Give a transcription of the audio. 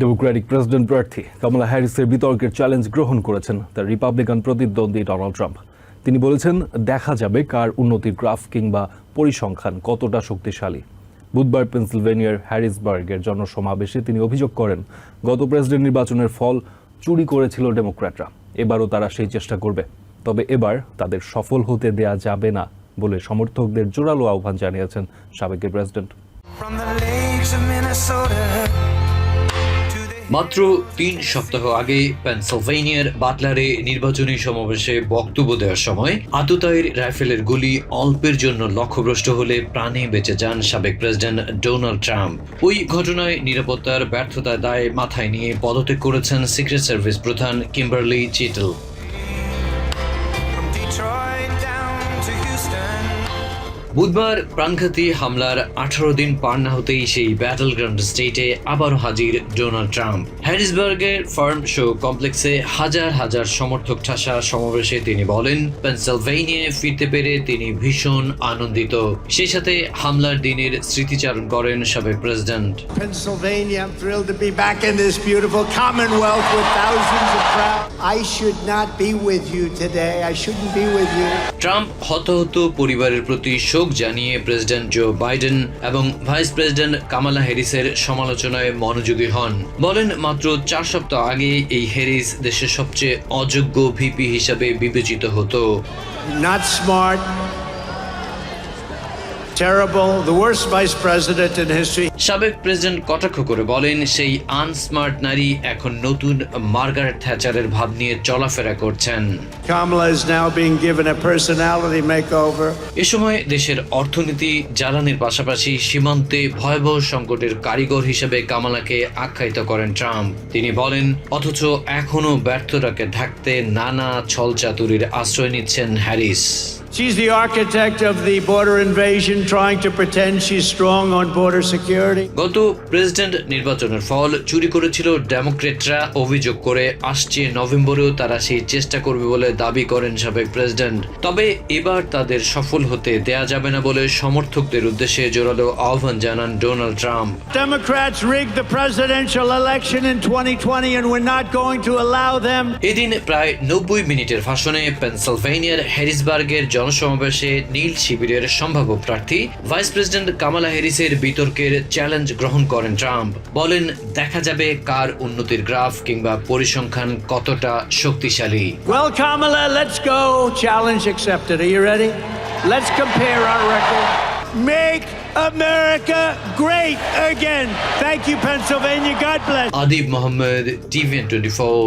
Democratic president প্রার্থী কমলা হ্যারিসের বিতর্কের challenge গ্রহণ করেছেন তার রিপাবলিকান প্রতিদ্বন্দ্বী ডোনাল্ড ট্রাম্প তিনি বলেছেন, দেখা যাবে কার উন্নতির গ্রাফ কিংবা পরিসংখ্যান কতটা শক্তিশালী। বুধবার পেনসিলভেনিয়ার হ্যারিসবার্গের জনসমাবেশে তিনি অভিযোগ করেন, গত প্রেসিডেন্ট নির্বাচনের ফল চুরি করেছিল ডেমোক্র্যাটরা। এবারও তারা সেই চেষ্টা করবে। তবে এবার তাদের সফল হতে দেয়া যাবে না বলে সমর্থকদের জোরালো আহ্বান জানিয়েছেন সাবেকের প্রেসিডেন্ট। মাত্র তিন সপ্তাহ আগে পেনসিলভেনিয়ার বাটলারে নির্বাচনী সমাবেশে বক্তব্য দেওয়ার সময় আততায়ীর রাইফেলের গুলি অল্পের জন্য লক্ষ্যভ্রষ্ট হলে প্রাণে বেঁচে যান সাবেক প্রেসিডেন্ট ডোনাল্ড ট্রাম্প। ওই ঘটনায় নিরাপত্তার ব্যর্থতার দায় মাথায় নিয়ে পদত্যাগ করেছেন সিক্রেট সার্ভিস প্রধান কিম্বারলি চিটল। বুধবার প্রাণঘাতী হামলার আঠারো দিন পার না হতেই সেই ব্যাটল গ্রাউন্ড স্টেটে আবারও হাজির ডোনাল্ড ট্রাম্প হ্যারিসবার্গের ফার্ম শো কমপ্লেক্সে হাজার হাজার সমর্থক ঠাসা সমাবেশে তিনি বলেন পেনসিলভেনিয়ায় ফিরতে পেরে তিনি ভীষণ আনন্দিত সেই সাথে হামলার দিনের স্মৃতিচারণ করেন সাবেক president Pennsylvania. I'm thrilled to be back in this beautiful Commonwealth with thousands of proud. I should not be with you today. I shouldn't be with you. Trump হতাহত পরিবারের প্রতি শোক জানিয়ে প্রেসিডেন্ট জো বাইডেন এবং vice president Kamala হ্যারিসের সমালোচনায় মনোযোগী হন বলেন, মাত্র চার সপ্তাহ আগে এই হ্যারিস দেশের সবচেয়ে অযোগ্য ভিপি হিসাবে বিবেচিত হতো Not smart. Terrible. The worst vice president in history. সাবেক প্রেসিডেন্ট কটাক্ষ করে বলেন সেই আনস্মার্ট নারী এখন নতুন মার্গারেট থ্যাচারের ভাব নিয়ে চলাফেরা করছেন Kamala is now being given a personality makeover. এ সময় দেশের অর্থনীতি জ্বালানির পাশাপাশি সীমান্তে ভয়াবহ সংকটের কারিগর হিসেবে কামালাকে আখ্যায়িত করেন ট্রাম্প তিনি বলেন অথচ এখনও ব্যর্থতাকে ঢাকতে নানা ছলচাতুরির আশ্রয় নিচ্ছেন Harris She's the architect of the border invasion, trying to pretend she's strong on border security. গত প্রেসিডেন্ট নির্বাচনের ফল চুরি করেছিল ডেমোক্রেটরা অভিযোগ করে আসছে নভেম্বরেও তারা সেই চেষ্টা করবে বলে দাবি করেন সাবেক প্রেসিডেন্ট তবে এবার তাদের সফল হতে দেয়া যাবে না বলে সমর্থকদের উদ্দেশ্যে জোরালো আহ্বান জানান Donald Trump Democrats rigged the presidential election in 2020, and we're not going to allow them. এদিন প্রায় নব্বই মিনিটের ভাষণে পেনসিলভেনিয়ার হ্যারিসবার্গের জনসমাবেশে নীল শিবিরের সম্ভাব্য প্রার্থী ভাইস প্রেসিডেন্ট কামালা হ্যারিসের বিতর্কের চ্যালেঞ্জ গ্রহণ করেন ট্রাম্প বলেন দেখা যাবে কার উন্নতির গ্রাফ কিংবা পরিসংখ্যান কতটা শক্তিশালী Well, Kamala, let's go. Challenge accepted. Are you ready? Let's compare our record. Make America great again. Thank you, Pennsylvania. God bless. Adib Mohammad TVN twenty four